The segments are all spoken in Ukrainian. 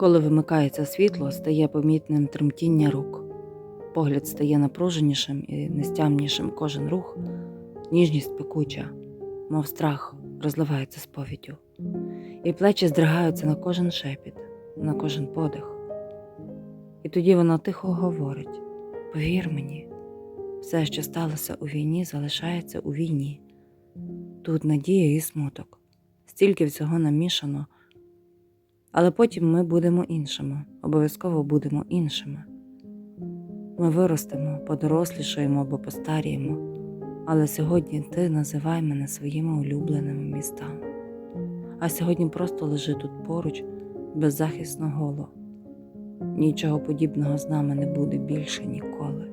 Коли вимикається світло, стає помітним тремтіння рук. Погляд стає напруженішим і нестямнішим кожен рух, ніжність пекуча, мов страх розливається сповіддю. І плечі здригаються на кожен шепіт, на кожен подих. І тоді вона тихо говорить: Повір мені, все, що сталося у війні, залишається у війні. Тут надія і смуток, стільки всього намішано. Але потім ми будемо іншими, обов'язково будемо іншими. Ми виростемо, подорослішаємо або постаріємо, але сьогодні ти називай мене своїми улюбленими містами. А сьогодні просто лежи тут поруч, беззахисно голо. Нічого подібного з нами не буде більше ніколи.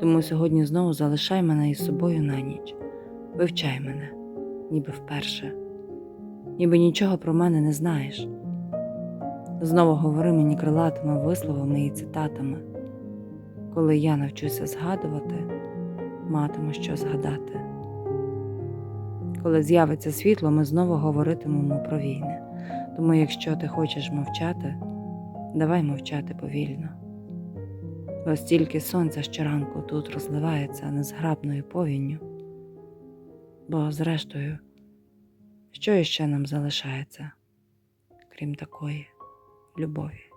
Тому сьогодні знову залишай мене із собою на ніч, вивчай мене, ніби вперше, ніби нічого про мене не знаєш. Знову говори мені крилатими висловами і цитатами. Коли я навчуся згадувати, матиму що згадати. Коли з'явиться світло, ми знову говоритимемо про війни. Тому, якщо ти хочеш мовчати, давай мовчати повільно. Бо стільки сонця щоранку тут розливається незграбною повінню. Бо, зрештою, що іще нам залишається, крім такої любові?